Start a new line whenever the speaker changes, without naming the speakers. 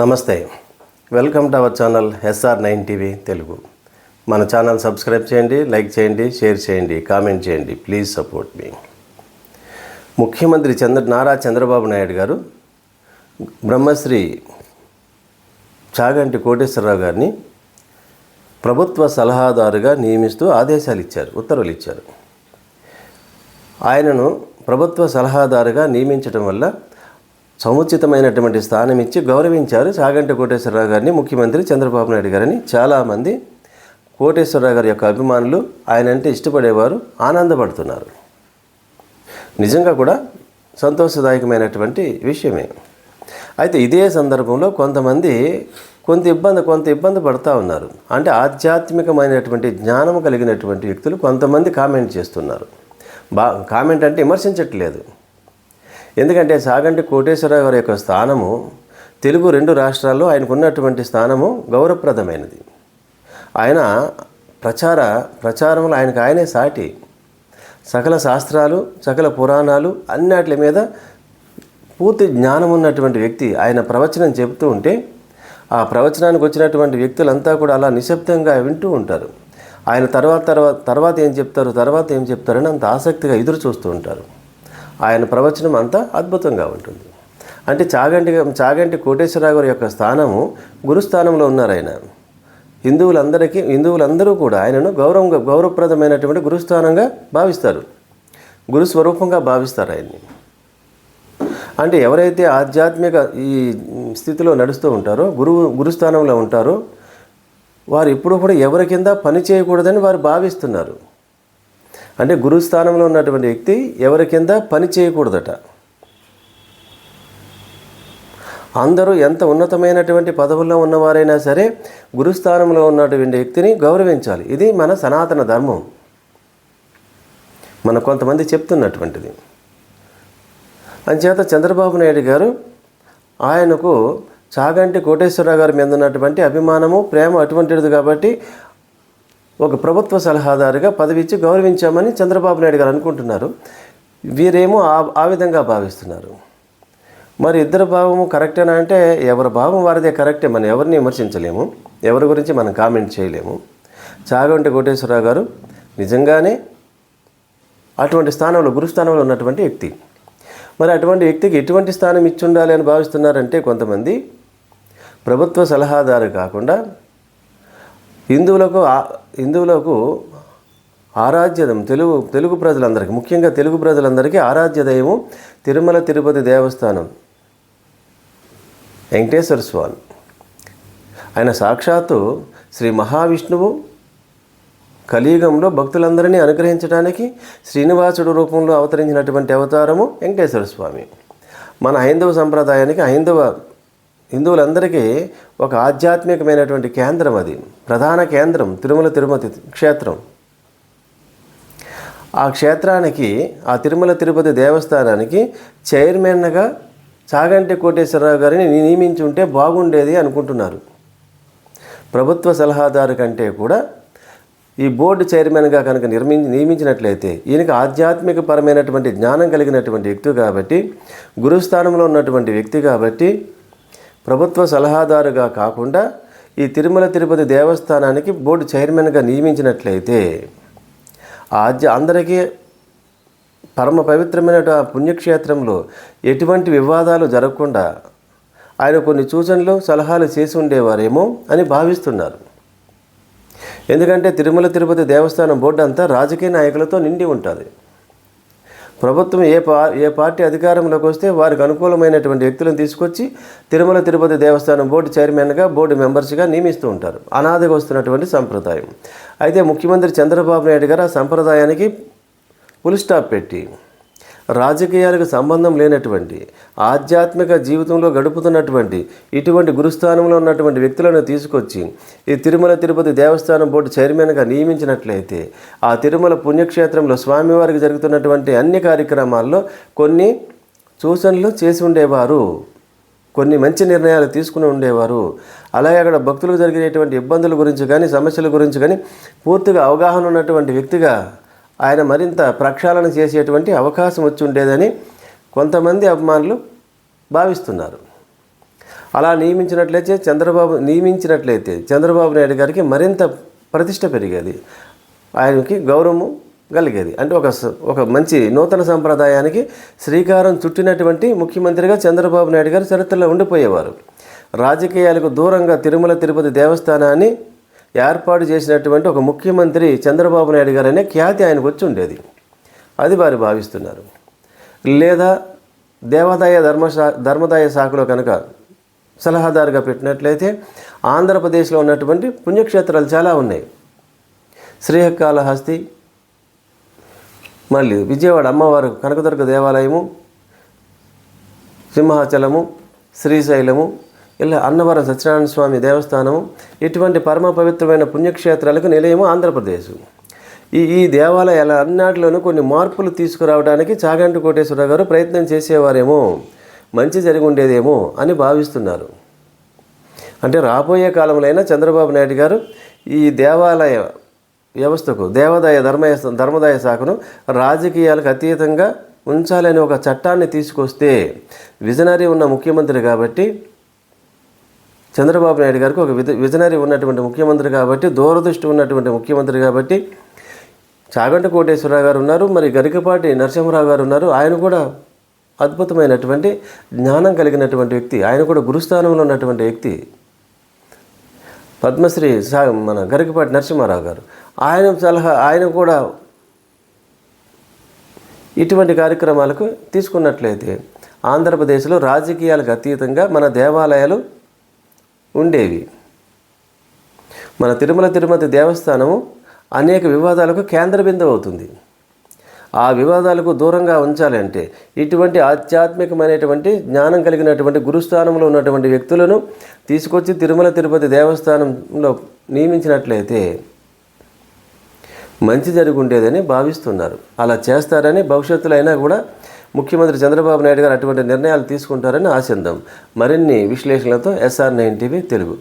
నమస్తే. Welcome to our channel S R nine TV Telugu. మన channel subscribe చేయండి like చేయండి షేర్ చేయండి కామెంట్ చేయండి. Please support me. ముఖ్యమంత్రి చంద్ర నారా చంద్రబాబు నాయుడు గారు బ్రహ్మశ్రీ చాగంటి కోటేశ్వరరావు గారిని ప్రభుత్వ సలహాదారుగా నియమిస్తూ ఆదేశాలు ఇచ్చారు ఉత్తర్వులు ఇచ్చారు. ఆయనను ప్రభుత్వ సలహాదారుగా నియమించడం వల్ల సముచితమైనటువంటి స్థానం ఇచ్చి గౌరవించారు చాగంటి కోటేశ్వరరావు గారిని ముఖ్యమంత్రి చంద్రబాబు నాయుడు గారిని చాలామంది. కోటేశ్వరరావు గారి యొక్క అభిమానులు ఆయన అంటే ఇష్టపడేవారు ఆనందపడుతున్నారు. నిజంగా కూడా సంతోషదాయకమైనటువంటి విషయమే. అయితే ఇదే సందర్భంలో కొంతమంది కొంత ఇబ్బంది కొంత ఇబ్బంది పడుతూ ఉన్నారు. అంటే ఆధ్యాత్మికమైనటువంటి జ్ఞానం కలిగినటువంటి వ్యక్తులు కొంతమంది కామెంట్ చేస్తున్నారు. బా కామెంట్ అంటే విమర్శించట్లేదు. ఎందుకంటే సాగంటి కోటేశ్వరరావు గారి యొక్క స్థానము తెలుగు రెండు రాష్ట్రాల్లో ఆయనకు ఉన్నటువంటి స్థానము గౌరవప్రదమైనది. ఆయన ప్రచార ప్రచారంలో ఆయనకు ఆయనే సాటి. సకల శాస్త్రాలు సకల పురాణాలు అన్నిటి మీద పూర్తి జ్ఞానం ఉన్నటువంటి వ్యక్తి ఆయన ప్రవచనం చెబుతూ ఉంటే ఆ ప్రవచనానికి వచ్చినటువంటి వ్యక్తులంతా కూడా అలా నిశ్శబ్దంగా వింటూ ఉంటారు. ఆయన తర్వాత తర్వాత తర్వాత ఏం చెప్తారు తర్వాత ఏం చెప్తారని అంత ఆసక్తిగా ఎదురు చూస్తూ ఉంటారు. ఆయన ప్రవచనం అంతా అద్భుతంగా ఉంటుంది. అంటే చాగంటి చాగంటి కోటేశ్వరరావు గారి యొక్క స్థానము గురుస్థానంలో ఉన్నారు ఆయన. హిందువులందరికీ హిందువులందరూ కూడా ఆయనను గౌరవంగా గౌరవప్రదమైనటువంటి గురుస్థానంగా భావిస్తారు. గురు స్వరూపంగా భావిస్తారు ఆయన్ని. అంటే ఎవరైతే ఆధ్యాత్మిక ఈ స్థితిలో నడుస్తూ ఉంటారో గురువు గురుస్థానంలో ఉంటారో వారు ఎప్పుడు కూడా ఎవరి కింద పని చేయకూడదని వారు భావిస్తున్నారు. అంటే గురుస్థానంలో ఉన్నటువంటి వ్యక్తి ఎవరి కింద పని చేయకూడదట. అందరూ ఎంత ఉన్నతమైనటువంటి పదవుల్లో ఉన్నవారైనా సరే గురుస్థానంలో ఉన్నటువంటి వ్యక్తిని గౌరవించాలి. ఇది మన సనాతన ధర్మం. మన కొంతమంది చెప్తున్నటువంటిది. అంచేత చంద్రబాబు నాయుడు గారు ఆయనకు చాగంటి కోటేశ్వరరావు గారి మీద ఉన్నటువంటి అభిమానము ప్రేమ అటువంటిది కాబట్టి ఒక ప్రభుత్వ సలహాదారుగా పదవిచ్చి గౌరవించామని చంద్రబాబు నాయుడు గారు అనుకుంటున్నారు. వీరేమో ఆ ఆ విధంగా భావిస్తున్నారు. మరి ఇద్దరు భావము కరెక్టేనా అంటే ఎవరి భావం వారిదే కరెక్టే మనం ఎవరిని విమర్శించలేము ఎవరి గురించి మనం కామెంట్ చేయలేము. చాగంటి కోటేశ్వరరావు గారు నిజంగానే అటువంటి స్థానంలో గురుస్థానంలో ఉన్నటువంటి వ్యక్తి. మరి అటువంటి వ్యక్తికి ఎటువంటి స్థానం ఇచ్చి ఉండాలి అని భావిస్తున్నారంటే కొంతమంది ప్రభుత్వ సలహాదారు కాకుండా హిందువులకు హిందువులకు ఆరాధ్యదం తెలుగు తెలుగు ప్రజలందరికీ ముఖ్యంగా తెలుగు ప్రజలందరికీ ఆరాధ్య దైవం తిరుమల తిరుపతి దేవస్థానం. వెంకటేశ్వర స్వామి. ఆయన సాక్షాత్తు శ్రీ మహావిష్ణువు కలియుగంలో భక్తులందరినీ అనుగ్రహించడానికి శ్రీనివాసుడు రూపంలో అవతరించినటువంటి అవతారము వెంకటేశ్వర స్వామి. మన హైందవ సంప్రదాయానికి హైందవ హిందువులందరికీ ఒక ఆధ్యాత్మికమైనటువంటి కేంద్రం అది ప్రధాన కేంద్రం తిరుమల తిరుపతి క్షేత్రం. ఆ క్షేత్రానికి ఆ తిరుమల తిరుపతి దేవస్థానానికి చైర్మన్గా చాగంటి కోటేశ్వరరావు గారిని నియమించి ఉంటే బాగుండేది అనుకుంటున్నారు. ప్రభుత్వ సలహాదారు కంటే కూడా ఈ బోర్డు చైర్మన్గా కనుక నిర్మించి నియమించినట్లయితే ఈయనకి ఆధ్యాత్మిక పరమైనటువంటి జ్ఞానం కలిగినటువంటి వ్యక్తి కాబట్టి గురుస్థానంలో ఉన్నటువంటి వ్యక్తి కాబట్టి ప్రభుత్వ సలహాదారుగా కాకుండా ఈ తిరుమల తిరుపతి దేవస్థానానికి బోర్డు చైర్మన్గా నియమించినట్లయితే ఆద్య అందరికీ పరమ పవిత్రమైన పుణ్యక్షేత్రంలో ఎటువంటి వివాదాలు జరగకుండా ఆయన కొన్ని సూచనలు సలహాలు చేసి ఉండేవారేమో అని భావిస్తున్నారు. ఎందుకంటే తిరుమల తిరుపతి దేవస్థానం బోర్డు అంతా రాజకీయ నాయకులతో నిండి ఉంటుంది. ప్రభుత్వం ఏ పా ఏ పార్టీ అధికారంలోకి వస్తే వారికి అనుకూలమైనటువంటి వ్యక్తులను తీసుకొచ్చి తిరుమల తిరుపతి దేవస్థానం బోర్డు చైర్మన్గా బోర్డు మెంబర్స్గా నియమిస్తూ ఉంటారు. అనాదిగా వస్తున్నటువంటి సంప్రదాయం. అయితే ముఖ్యమంత్రి చంద్రబాబు నాయుడు గారు ఆ సంప్రదాయానికి ఫుల్ స్టాప్ పెట్టి రాజకీయాలకు సంబంధం లేనటువంటి ఆధ్యాత్మిక జీవితంలో గడుపుతున్నటువంటి ఇటువంటి గురుస్థానంలో ఉన్నటువంటి వ్యక్తులను తీసుకొచ్చి ఈ తిరుమల తిరుపతి దేవస్థానం బోర్డు చైర్మన్గా నియమించినట్లయితే ఆ తిరుమల పుణ్యక్షేత్రంలో స్వామివారికి జరుగుతున్నటువంటి అన్ని కార్యక్రమాల్లో కొన్ని సూచనలు చేసి ఉండేవారు. కొన్ని మంచి నిర్ణయాలు తీసుకుని ఉండేవారు. అలాగే అక్కడ భక్తులకు జరిగేటువంటి ఇబ్బందుల గురించి కానీ సమస్యల గురించి కానీ పూర్తిగా అవగాహన ఉన్నటువంటి వ్యక్తిగా ఆయన మరింత ప్రక్షాళన చేసేటువంటి అవకాశం వచ్చి ఉండేదని కొంతమంది అభిమానులు భావిస్తున్నారు. అలా నియమించినట్లయితే చంద్రబాబు నియమించినట్లయితే చంద్రబాబు నాయుడు గారికి మరింత ప్రతిష్ట పెరిగేది. ఆయనకి గౌరవము కలిగేది. అంటే ఒక స- ఒక మంచి నూతన సంప్రదాయానికి శ్రీకారం చుట్టినటువంటి ముఖ్యమంత్రిగా చంద్రబాబు నాయుడు గారు చరిత్రలో ఉండిపోయేవారు. రాజకీయాలకు దూరంగా తిరుమల తిరుపతి దేవస్థానాన్ని ఏర్పాటు చేసినటువంటి ఒక ముఖ్యమంత్రి చంద్రబాబు నాయుడు గారు అనే ఖ్యాతి ఆయనకు వచ్చి ఉండేది. అది వారు భావిస్తున్నారు. లేదా దేవాదాయ ధర్మశా ధర్మదాయ శాఖలో కనుక సలహాదారుగా పెట్టినట్లయితే ఆంధ్రప్రదేశ్లో ఉన్నటువంటి పుణ్యక్షేత్రాలు చాలా ఉన్నాయి. శ్రీహకాళహస్తి మళ్ళీ విజయవాడ అమ్మవారు కనకదుర్గ దేవాలయము సింహాచలము శ్రీశైలము ఇలా అన్నవరం సత్యనారాయణ స్వామి దేవస్థానము ఇటువంటి పరమ పవిత్రమైన పుణ్యక్షేత్రాలకు నిలయము ఆంధ్రప్రదేశ్. ఈ ఈ దేవాలయాల అన్నాటిలోనూ కొన్ని మార్పులు తీసుకురావడానికి చాగంటి కోటేశ్వరరావు గారు ప్రయత్నం చేసేవారేమో మంచి జరిగి ఉండేదేమో అని భావిస్తున్నారు. అంటే రాబోయే కాలంలో అయినా చంద్రబాబు నాయుడు గారు ఈ దేవాలయ వ్యవస్థకు దేవాదాయ ధర్మయ ధర్మదాయ శాఖను రాజకీయాలకు అతీతంగా ఉంచాలని ఒక చట్టాన్ని తీసుకొస్తే విజనరీ ఉన్న ముఖ్యమంత్రి కాబట్టి చంద్రబాబు నాయుడు గారికి ఒక విజనరీ ఉన్నటువంటి ముఖ్యమంత్రి కాబట్టి దూరదృష్టి ఉన్నటువంటి ముఖ్యమంత్రి కాబట్టి చాగంట కోటేశ్వరరావు గారు ఉన్నారు మరి గరికపాటి నరసింహరావు గారు ఉన్నారు. ఆయన కూడా అద్భుతమైనటువంటి జ్ఞానం కలిగినటువంటి వ్యక్తి. ఆయన కూడా గురుస్థానంలో ఉన్నటువంటి వ్యక్తి. పద్మశ్రీ సా మన గరికపాటి నరసింహారావు గారు. ఆయన సలహా ఆయన కూడా ఇటువంటి కార్యక్రమాలకు తీసుకున్నట్లయితే ఆంధ్రప్రదేశ్లో రాజకీయాలకు అతీతంగా మన దేవాలయాలు ఉండేవి. మన తిరుమల తిరుపతి దేవస్థానము అనేక వివాదాలకు కేంద్ర బిందువు అవుతుంది ఆ వివాదాలకు దూరంగా ఉంచాలంటే ఇటువంటి ఆధ్యాత్మికమైనటువంటి జ్ఞానం కలిగినటువంటి గురుస్థానంలో ఉన్నటువంటి వ్యక్తులను తీసుకొచ్చి తిరుమల తిరుపతి దేవస్థానంలో నియమించినట్లయితే మంచి జరుగుండేదని ఉండేదని భావిస్తున్నారు. అలా చేస్తారని భవిష్యత్తులో అయినా కూడా ముఖ్యమంత్రి చంద్రబాబు నాయుడు గారు అటువంటి నిర్ణయాలు తీసుకుంటారని ఆశిద్దాం. మరిన్ని విశ్లేషణలతో S R nine TV Telugu.